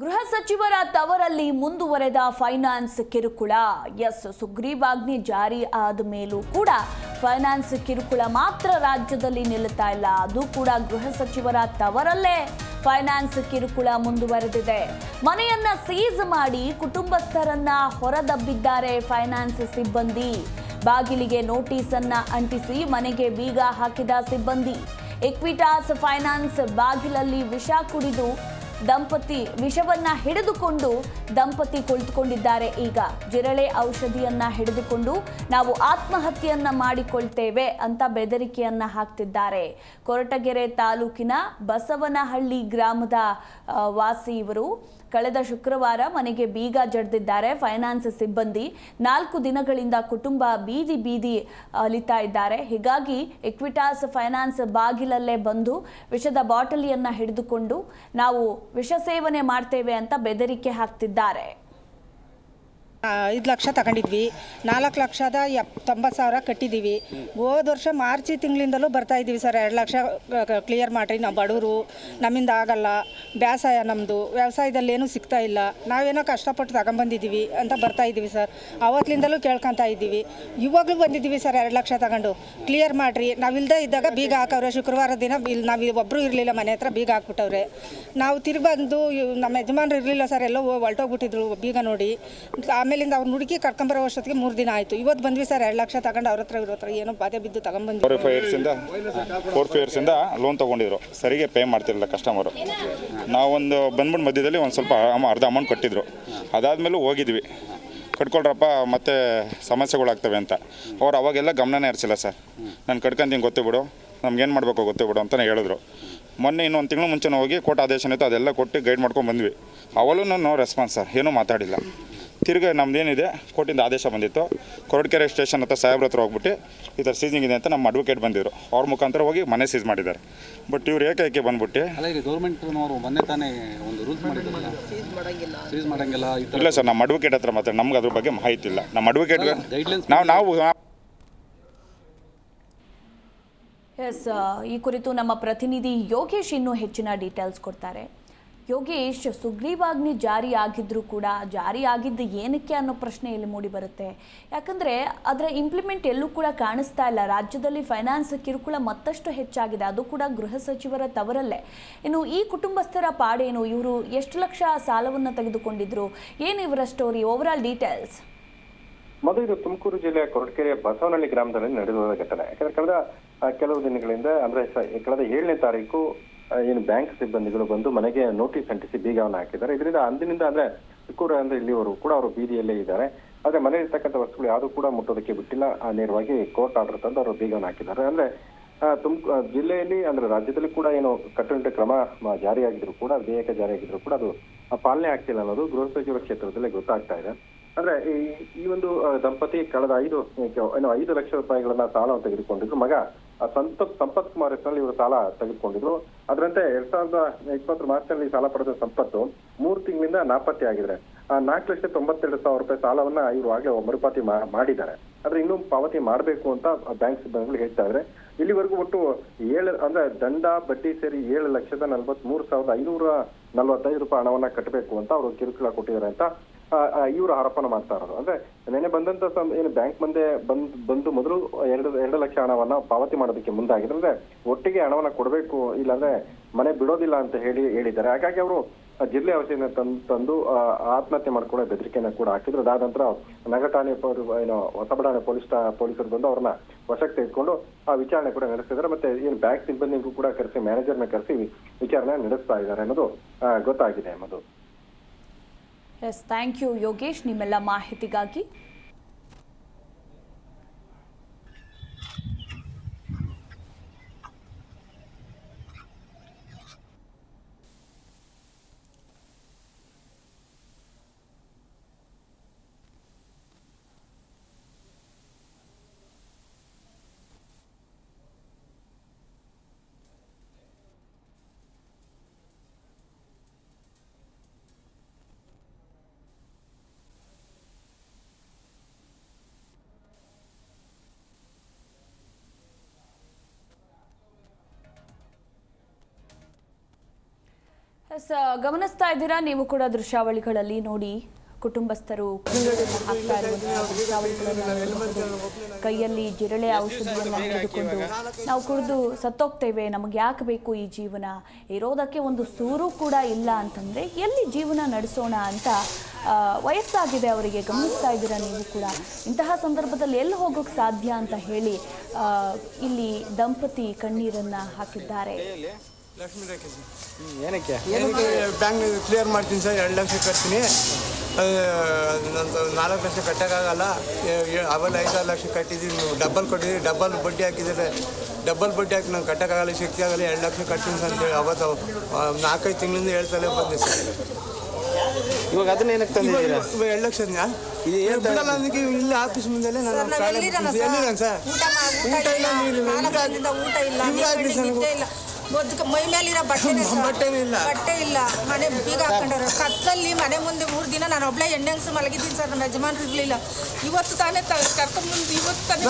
ಗೃಹ ಸಚಿವರ ತವರಲ್ಲಿ ಮುಂದುವರೆದ ಫೈನಾನ್ಸ್ ಕಿರುಕುಳ. ಎಸ್. ಸುಗ್ರೀವಾಜ್ಞೆ ಜಾರಿ ಆದ ಮೇಲೂ ಕೂಡ ಫೈನಾನ್ಸ್ ಕಿರುಕುಳ ಮಾತ್ರ ರಾಜ್ಯದಲ್ಲಿ ನಿಲ್ಲುತ್ತಾ ಇಲ್ಲ. ಅದು ಕೂಡ ಗೃಹ ಸಚಿವರ ತವರಲ್ಲೇ ಫೈನಾನ್ಸ್ ಕಿರುಕುಳ ಮುಂದುವರೆದಿದೆ. ಮನೆಯನ್ನ ಸೀಸ್ ಮಾಡಿ ಕುಟುಂಬಸ್ಥರನ್ನ ಹೊರದಬ್ಬಿದ್ದಾರೆ ಫೈನಾನ್ಸ್ ಸಿಬ್ಬಂದಿ. ಬಾಗಿಲಿಗೆ ನೋಟಿಸ್ ಅನ್ನ ಅಂಟಿಸಿ ಮನೆಗೆ ಬೀಗ ಹಾಕಿದ ಸಿಬ್ಬಂದಿ. ಎಕ್ವಿಟಾಸ್ ಫೈನಾನ್ಸ್ ಬಾಗಿಲಲ್ಲಿ ವಿಷ ಕುಡಿದು ದಂಪತಿ ವಿಷವನ್ನ ಹಿಡಿದುಕೊಂಡು ದಂಪತಿ ಕುಳಿತುಕೊಂಡಿದ್ದಾರೆ. ಈಗ ಜಿರಳೆ ಔಷಧಿಯನ್ನ ಹಿಡಿದುಕೊಂಡು ನಾವು ಆತ್ಮಹತ್ಯೆಯನ್ನ ಮಾಡಿಕೊಳ್ತೇವೆ ಅಂತ ಬೆದರಿಕೆಯನ್ನ ಹಾಕ್ತಿದ್ದಾರೆ. ಕೊರಟಗೆರೆ ತಾಲೂಕಿನ ಬಸವನಹಳ್ಳಿ ಗ್ರಾಮದ ವಾಸಿ ಇವರು ಕಳೆದ ಶುಕ್ರವಾರ ಮನೆಗೆ ಬೀಗ ಜಡ್ದಿದ್ದಾರೆ. ಫೈನಾನ್ಸ್ ಸಿಬ್ಬಂದಿ ನಾಲ್ಕು ದಿನಗಳಿಂದ ಕುಟುಂಬ ಬೀದಿ ಬೀದಿ ಅಲಿತಾ ಇದ್ದಾರೆ. ಹೀಗಾಗಿ ಎಕ್ವಿಟಾಸ್ ಫೈನಾನ್ಸ್ ಬಾಗಿಲಲ್ಲೇ ಬಂದು ವಿಷದ ಬಾಟಲಿಯನ್ನ ಹಿಡಿದುಕೊಂಡು ನಾವು ವಿಷ ಸೇವನೆ ಮಾಡ್ತೇವೆ ಅಂತ ಬೆದರಿಕೆ ಹಾಕ್ತಿದ್ದಾರೆ. ಐದು ಲಕ್ಷ ತಗೊಂಡಿದ್ವಿ. ನಾಲ್ಕು ಲಕ್ಷದ ಎಪ್, ತೊಂಬತ್ತು ಸಾವಿರ ಕಟ್ಟಿದ್ದೀವಿ. ಹೋದ ವರ್ಷ ಮಾರ್ಚಿ ತಿಂಗಳಿಂದಲೂ ಬರ್ತಾ ಇದ್ದೀವಿ ಸರ್. ಎರಡು ಲಕ್ಷ ಕ್ಲಿಯರ್ ಮಾಡಿರಿ. ನಾವು ಬಡವರು, ನಮ್ಮಿಂದ ಆಗಲ್ಲ. ಬೇಸಾಯ ನಮ್ಮದು ವ್ಯವಸಾಯದಲ್ಲಿ ಏನೂ ಸಿಗ್ತಾ ಇಲ್ಲ. ನಾವೇನೋ ಕಷ್ಟಪಟ್ಟು ತಗೊಂಬಂದಿದ್ದೀವಿ ಅಂತ ಬರ್ತಾ ಇದ್ದೀವಿ ಸರ್. ಅವತ್ತಿನಿಂದಲೂ ಕೇಳ್ಕೊತಾ ಇದ್ದೀವಿ. ಇವಾಗಲೂ ಬಂದಿದ್ದೀವಿ ಸರ್ ಎರಡು ಲಕ್ಷ ತಗೊಂಡು. ಕ್ಲಿಯರ್ ಮಾಡಿರಿ. ನಾವಿಲ್ಲದೆ ಇದ್ದಾಗ ಬೀಗ ಹಾಕವ್ರೆ. ಶುಕ್ರವಾರ ದಿನ ಇಲ್ಲಿ ನಾವು ಒಬ್ಬರು ಇರಲಿಲ್ಲ ಮನೆ ಹತ್ರ ಬೀಗ ಹಾಕ್ಬಿಟ್ಟವ್ರೆ. ನಾವು ತಿರುಗಂದು ನಮ್ಮ ಯಜಮಾನರು ಇರಲಿಲ್ಲ ಸರ್. ಎಲ್ಲೋ ಹೊಲ್ಟೋಗ್ಬಿಟ್ಟಿದ್ರು ಬೀಗ ನೋಡಿ. ಆಮೇಲಿಂದ ಅವ್ರು ಹುಡುಕಿ ಕರ್ಕೊಂಬರೋ ಅಷ್ಟೊತ್ತಿಗೆ ಮೂರು ದಿನ ಆಯಿತು. ಇವತ್ತು ಬಂದ್ವಿ ಸರ್ ಎರಡು ಲಕ್ಷ ತಗೊಂಡು ಅವ್ರ ಹತ್ರ, ಇವ್ರ ಹತ್ರ ಏನೋ ಬಾಧೆ ಬಿದ್ದು ತಗೊಂಬಂದ್ವಿ. ಫೋರ್ ಫೈವ್ ಇಯರ್ಸಿಂದ ಲೋನ್ ತೊಗೊಂಡಿದ್ರು. ಸರಿಗೆ ಪೇ ಮಾಡ್ತಿರಲಿಲ್ಲ ಕಸ್ಟಮರು ನಾವೊಂದು ಬಂದ್ಬಿಟ್ಟು ಮಧ್ಯದಲ್ಲಿ ಒಂದು ಸ್ವಲ್ಪ ಅರ್ಧ ಅಮೌಂಟ್ ಕಟ್ಟಿದ್ರು. ಅದಾದಮೇಲೂ ಹೋಗಿದ್ವಿ. ಕಟ್ಕೊಳ್ರಪ್ಪ, ಮತ್ತೆ ಸಮಸ್ಯೆಗಳಾಗ್ತವೆ ಅಂತ. ಅವ್ರು ಅವಾಗೆಲ್ಲ ಗಮನನೇ ಇರ್ಸಿಲ್ಲ ಸರ್. ನಾನು ಕಟ್ಕೊಂತೀನಿ, ಗೊತ್ತೇ ಬಿಡು. ನಮ್ಗೇನು ಮಾಡಬೇಕು ಗೊತ್ತೇ ಬಿಡು ಅಂತಲೇ ಹೇಳಿದ್ರು. ಮೊನ್ನೆ ಇನ್ನೊಂದು ತಿಂಗಳು ಮುಂಚೆನೇ ಹೋಗಿ ಕೋರ್ಟ್ ಆದೇಶ ಇತ್ತು, ಅದೆಲ್ಲ ಕೊಟ್ಟು ಗೈಡ್ ಮಾಡ್ಕೊಂಡು ಬಂದ್ವಿ. ಅವಳು ನೋ ರೆಸ್ಪಾನ್ಸ್ ಸರ್, ಏನೂ ಮಾತಾಡಿಲ್ಲ. ತಿರ್ಗಿ ನಮ್ದೇನಿದೆ ಕೋರ್ಟಿಂದ ಆದೇಶ ಬಂದಿತ್ತು. ಕೊರಡ್ಕೆರೆ ಸ್ಟೇಷನ್ ಹತ್ರ ಸಾಹೇಬ್ರ ಹತ್ರ ಹೋಗ್ಬಿಟ್ಟು ಈ ಥರ ಸೀಸಿಂಗ್ ಇದೆ ಅಂತ ನಮ್ಮ ಅಡ್ವೊಕೇಟ್ ಬಂದಿದ್ರು. ಅವ್ರ ಮುಖಾಂತರ ಹೋಗಿ ಮನೆ ಸೀಸ್ ಮಾಡಿದ್ದಾರೆ. ಬಟ್ ಇವ್ರು ಏಕೈಕೆ ಬಂದ್ಬಿಟ್ಟು ಇಲ್ಲ ಸರ್ ನಮ್ಮ ಅಡ್ವೊಕೇಟ್ ಹತ್ರ ಮಾತ್ರ ನಮ್ಗೆ ಅದ್ರ ಬಗ್ಗೆ ಮಾಹಿತಿ ಇಲ್ಲ. ನಮ್ಮ ಅಡ್ವೊಕೇಟ್ ನಾವು ನಾವು ಎಸ್ ಈ ಕುರಿತು ನಮ್ಮ ಪ್ರತಿನಿಧಿ ಯೋಗೇಶ್ ಇನ್ನೂ ಹೆಚ್ಚಿನ ಡೀಟೇಲ್ಸ್ ಕೊಡ್ತಾರೆ. ಯೋಗೇಶ್, ಸುಗ್ರೀವಾಜ್ಞೆ ಜಾರಿ ಆಗಿದ್ರೂ ಕೂಡ ಜಾರಿ ಆಗಿದ್ದು ಏನಕ್ಕೆ ಅನ್ನೋ ಪ್ರಶ್ನೆ ಇಲ್ಲಿ ಮೂಡಿ ಬರುತ್ತೆ. ಯಾಕಂದ್ರೆ ಅದರ ಇಂಪ್ಲಿಮೆಂಟ್ ಎಲ್ಲೂ ಕೂಡ ಕಾಣಿಸ್ತಾ ಇಲ್ಲ. ರಾಜ್ಯದಲ್ಲಿ ಫೈನಾನ್ಸ್ ಕಿರುಕುಳ ಮತ್ತಷ್ಟು ಹೆಚ್ಚಾಗಿದೆ. ಅದು ಕೂಡ ಗೃಹ ಸಚಿವರ ತವರಲ್ಲೇ. ಇನ್ನು ಈ ಕುಟುಂಬಸ್ಥರ ಪಾಡೇನು? ಇವರು ಎಷ್ಟು ಲಕ್ಷ ಸಾಲವನ್ನು ತೆಗೆದುಕೊಂಡಿದ್ರು? ಏನು ಇವರ ಸ್ಟೋರಿ ಓವರ್ ಆಲ್ ಡೀಟೇಲ್ಸ್ ಮೊದಲು ಇದು ತುಮಕೂರು ಜಿಲ್ಲೆಯ ಕೊರಟಕೆರೆಯ ಬಸವನಹಳ್ಳಿ ಗ್ರಾಮದಲ್ಲಿ ನಡೆದ ಘಟನೆ. ಯಾಕಂದ್ರೆ ಕಳೆದ ಕೆಲವು ದಿನಗಳಿಂದ ಅಂದ್ರೆ ಕಳೆದ ಏಳನೇ ತಾರೀಕು ಏನು ಬ್ಯಾಂಕ್ ಸಿಬ್ಬಂದಿಗಳು ಬಂದು ಮನೆಗೆ ನೋಟಿಸ್ ಅಂಟಿಸಿ ಬೀಗವನ್ನು ಹಾಕಿದ್ದಾರೆ. ಇದರಿಂದ ಅಂದಿನಿಂದ ಅಂದ್ರೆ ಅಂದ್ರೆ ಇಲ್ಲಿವರು ಕೂಡ ಅವರು ಬೀದಿಯಲ್ಲೇ ಇದ್ದಾರೆ. ಆದ್ರೆ ಮನೆಯಲ್ಲಿ ಇರ್ತಕ್ಕಂಥ ವಸ್ತುಗಳು ಯಾವುದು ಕೂಡ ಮುಟ್ಟೋದಕ್ಕೆ ಬಿಟ್ಟಿಲ್ಲ. ನೇರವಾಗಿ ಕೋರ್ಟ್ ಆರ್ಡರ್ ತಂದು ಅವರು ಬೀಗವನ್ನು ಹಾಕಿದ್ದಾರೆ. ಅಂದ್ರೆ ತುಮ್ ಜಿಲ್ಲೆಯಲ್ಲಿ ಅಂದ್ರೆ ರಾಜ್ಯದಲ್ಲಿ ಕೂಡ ಏನು ಕಟ್ಟುನಿಟ್ಟಿನ ಕ್ರಮ ಜಾರಿಯಾಗಿದ್ರು ಕೂಡ, ವಿಧೇಯಕ ಜಾರಿಯಾಗಿದ್ರು ಕೂಡ ಅದು ಪಾಲನೆ ಆಗ್ತಿಲ್ಲ ಅನ್ನೋದು ಗೃಹ ಸಚಿವರ ಕ್ಷೇತ್ರದಲ್ಲಿ ಗೊತ್ತಾಗ್ತಾ ಇದೆ. ಅಂದ್ರೆ ಈ ಈ ಒಂದು ದಂಪತಿ ಕಳೆದ ಐದು, ಏನು ಐದು ಲಕ್ಷ ರೂಪಾಯಿಗಳನ್ನ ಸಾಲವನ್ನು ತೆಗೆದುಕೊಂಡಿದ್ರು. ಮಗ ಆ, ಸಂಪತ್ ಕುಮಾರ್ ಹೆಸರಲ್ಲಿ ಇವರು ಸಾಲ ತೆಗೆದುಕೊಂಡಿದ್ರು. ಅದರಂತೆ ಎರಡ್ ಸಾವಿರದ ಇಪ್ಪತ್ತರ ಮಾರ್ಚ್ನಲ್ಲಿ ಸಾಲ ಪಡೆದ ಸಂಪತ್ತು ಮೂರು ತಿಂಗಳಿಂದ ನಾಪತ್ತೆ ಆಗಿದೆ ಆ ನಾಲ್ಕು ಲಕ್ಷ ತೊಂಬತ್ತೆರಡು ಸಾವಿರ ರೂಪಾಯಿ ಸಾಲವನ್ನ ಇವರು ಆಗ್ಲೇ ಮರುಪಾವತಿ ಮಾಡಿದ್ದಾರೆ. ಆದ್ರೆ ಇನ್ನೂ ಪಾವತಿ ಮಾಡಬೇಕು ಅಂತ ಬ್ಯಾಂಕ್ ಸಿಬ್ಬಂದಿಗಳು ಹೇಳ್ತಾ ಇದ್ರೆ. ಇಲ್ಲಿವರೆಗೂ ಒಟ್ಟು ಏಳು ಅಂದ್ರೆ ದಂಡ ಬಡ್ಡಿ ಸೇರಿ ಏಳು ಲಕ್ಷದ ನಲ್ವತ್ತ್ ಮೂರು ಸಾವಿರದ ಐನೂರ ನಲ್ವತ್ತೈದು ರೂಪಾಯಿ ಹಣವನ್ನ ಕಟ್ಟಬೇಕು ಅಂತ ಅವರು ಕಿರುಕುಳ ಕೊಟ್ಟಿದ್ದಾರೆ ಅಂತ ಇವರು ಆರೋಪನ ಮಾಡ್ತಾ ಇರೋದು. ಅಂದ್ರೆ ನೆನೆ ಬಂದಂತ ಏನು ಬ್ಯಾಂಕ್ ಮುಂದೆ ಬಂದ್, ಬಂದು ಮೊದಲು ಎರಡು ಎರಡು ಲಕ್ಷ ಹಣವನ್ನ ಪಾವತಿ ಮಾಡೋದಕ್ಕೆ ಮುಂದಾಗಿದ್ರೆ ಅಂದ್ರೆ ಒಟ್ಟಿಗೆ ಹಣವನ್ನ ಕೊಡಬೇಕು, ಇಲ್ಲಾಂದ್ರೆ ಮನೆ ಬಿಡೋದಿಲ್ಲ ಅಂತ ಹೇಳಿ, ಹೇಳಿದ್ದಾರೆ. ಹಾಗಾಗಿ ಅವರು ಜಿಲ್ಲೆ ಔಷಧಿನ ತಂದು ತಂದು ಆತ್ಮಹತ್ಯೆ ಮಾಡ್ಕೊಳ್ಳೋ ಬೆದರಿಕೆಯನ್ನ ಕೂಡ ಹಾಕಿದ್ರು. ಅದಾದ ನಂತರ ನಗರ ಠಾಣೆ ಏನು ಹೊಸಬಡಾಣೆ ಪೊಲೀಸ್ ಪೊಲೀಸರು ಬಂದು ಅವ್ರನ್ನ ವಶಕ್ಕೆ ತೆಗೆದುಕೊಂಡು ಆ ವಿಚಾರಣೆ ಕೂಡ ನಡೆಸಿದ್ದಾರೆ ಮತ್ತೆ ಏನು ಬ್ಯಾಂಕ್ ಸಿಬ್ಬಂದಿಗೂ ಕೂಡ ಕರೆಸಿ, ಮ್ಯಾನೇಜರ್ನ ಕರೆಸಿ ವಿಚಾರಣೆ ನಡೆಸ್ತಾ ಇದ್ದಾರೆ ಅನ್ನೋದು ಗೊತ್ತಾಗಿದೆ Madhu yes thank you Yogesh ನಿಮ್ಮೆಲ್ಲ ಮಾಹಿತಿಗಾಗಿ ಗಮನಿಸ್ತಾ ಇದ್ದೀರಾ? ನೀವು ಕೂಡ ದೃಶ್ಯಾವಳಿಗಳಲ್ಲಿ ನೋಡಿ ಕುಟುಂಬಸ್ಥರು. ಕೈಯಲ್ಲಿ ಜಿರಳೆ ಔಷಧಿಯನ್ನು ಹಿಡಿದುಕೊಂಡು ನಾವು ಕುಡಿದು ಸತ್ತೋಗ್ತೇವೆ. ನಮಗೆ ಯಾಕೆ ಬೇಕು ಈ ಜೀವನ? ಇರೋದಕ್ಕೆ ಒಂದು ಸೂರು ಕೂಡ ಇಲ್ಲ ಅಂತಂದ್ರೆ ಎಲ್ಲಿ ಜೀವನ ನಡೆಸೋಣ ಅಂತ ವಯಸ್ಸಾಗಿದೆ ಅವರಿಗೆ. ಗಮನಿಸ್ತಾ ಇದ್ದೀರಾ ನೀವು ಕೂಡ? ಇಂತಹ ಸಂದರ್ಭದಲ್ಲಿ ಎಲ್ಲಿ ಹೋಗೋಕ್ಕೆ ಸಾಧ್ಯ ಅಂತ ಹೇಳಿ ಇಲ್ಲಿ ದಂಪತಿ ಕಣ್ಣೀರನ್ನ ಹಾಕಿದ್ದಾರೆ ಲಕ್ಷ್ಮೀ ರೇಖೆ ಏನಕ್ಕೆ? ಏನಕ್ಕೆ ಬ್ಯಾಂಕ್ ಕ್ಲಿಯರ್ ಮಾಡ್ತೀನಿ ಸರ್ ಎರಡು ಲಕ್ಷ ಕಟ್ತೀನಿ. ನಾಲ್ಕು ಲಕ್ಷ ಕಟ್ಟೋಕ್ಕಾಗಲ್ಲ ಏ- ಏ- ಅವೆಲ್ಲ ಐದಾರು ಲಕ್ಷ ಕಟ್ಟಿದ್ದೀನಿ. ನೀವು ಡಬ್ಬಲ್ ಕೊಟ್ಟಿದ್ದೀನಿ ಡಬ್ಬಲ್ ಬಡ್ಡಿ ಹಾಕಿದರೆ ಡಬ್ಬಲ್ ಬಡ್ಡಿ ಹಾಕಿ ನಂಗೆ ಕಟ್ಟೋಕ್ಕಾಗಲ್ಲ ಶಕ್ತಿ ಆಗಲ್ಲ ಎರಡು ಲಕ್ಷ ಕಟ್ತೀನಿ ಸರ್ ಅಂತೇಳಿ ಅವತ್ತು ನಾಲ್ಕೈದು ತಿಂಗಳಿಂದ ಹೇಳ್ತಲೇ ಬಂದೆ ಸರ್. ಇವಾಗ ಅದನ್ನ ಏನಕ್ಕೆ ತಂದಿದ್ದೀರಾ? ಇವಾಗ ಎರಡು ಲಕ್ಷ ಇದು ಏನ್ ಬಿಡಲ್ಲ ನನಗೆ ಇಲ್ಲಿ ಆಫೀಸ್ ಮುಂದೆ ನಾನು ಎಲ್ಲಿದ್ದಾನೆ ಸರ್? ಊಟ ಇಲ್ಲ ನೀರು ಊಟ ಇಲ್ಲ. ಬದುಕ ಮೈ ಮೇಲಿರೋ ಬಟ್ಟೆನೇ ಬಟ್ಟೆ ಬಟ್ಟೆನೇ ಇಲ್ಲ. ಬಟ್ಟೆ ಇಲ್ಲ. ಮನೆ ಬೀಗ ಹಾಕೊಂಡ್ರೆ ಕತ್ತಲ್ಲಿ ಮನೆ ಮುಂದೆ ಮೂರು ದಿನ ನಾನು ಒಬ್ಳೆ ಎಣ್ಣೆಂಗ್ಸ್ ಮಲಗಿದ್ದೀನಿ ಸರ್. ನನ್ನ ಯಜಮಾನ್ರು ಇರಲಿಲ್ಲ. ಇವತ್ತು ತಾನೇ ಕರ್ಕೊಂಡ್ ಮುಂದೆ ಇವತ್ತು ತಾನೇ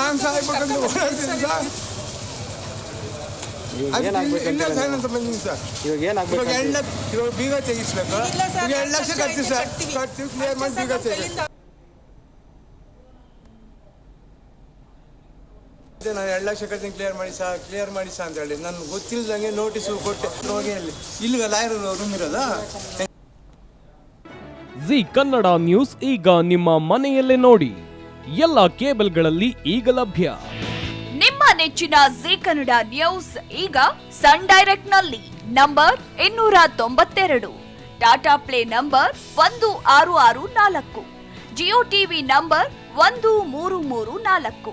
ಇವಾಗ ಏನಾಗ್ಬೇಕು ಲಕ್ಷ ಇವಾಗ ಬೀಗ ತೆಗಿಸ್ಬೇಕು. ಎರಡು ಲಕ್ಷ ಕಟ್ಟಿ ಸರ್. ಕಟ್ತೀವಿ ಕ್ಲಿಯರ್ ಮಾಡಿ ಬೀಗ ತೆಗಿ ಇದೆ ನಾನು ಎರಡು ಲಕ್ಷ ಕಟ್ಟಿನ ಕ್ಲಿಯರ್ ಮಾಡಿ ಸಹ ಕ್ಲಿಯರ್ ಮಾಡಿ ಸಹ ಅಂತ ಹೇಳಿ. ನನ್ಗೆ ಗೊತ್ತಿಲ್ಲದಂಗೆ ನೋಟಿಸ್ ಕೊಟ್ಟೆ. ಹೋಗಿ ಅಲ್ಲಿ ಇಲ್ಲಿಗೆ ಲಾಯರ್ ರೂಮ್ ಇರೋದಾ? ಜಿ ಕನ್ನಡ ನ್ಯೂಸ್ ಈಗ ನಿಮ್ಮ ಮನೆಯಲ್ಲೇ ನೋಡಿ. ಎಲ್ಲ ಕೇಬಲ್ಗಳಲ್ಲಿ ಈಗ ಲಭ್ಯ. ನಿಮ್ಮ ನೆಚ್ಚಿನ ಜಿ ಕನ್ನಡ ನ್ಯೂಸ್ ಈಗ ಸನ್ ಡೈರೆಕ್ಟ್ನಲ್ಲಿ. ನಂಬರ್ ಇನ್ನೂರ ತೊಂಬತ್ತೆರಡು. ಟಾಟಾ ಪ್ಲೇ ನಂಬರ್ ಒಂದು ಆರು ಆರು ನಾಲ್ಕು. ಜಿಯೋ ಟಿವಿ ನಂಬರ್ ಒಂದು ಮೂರು ಮೂರು ನಾಲ್ಕು.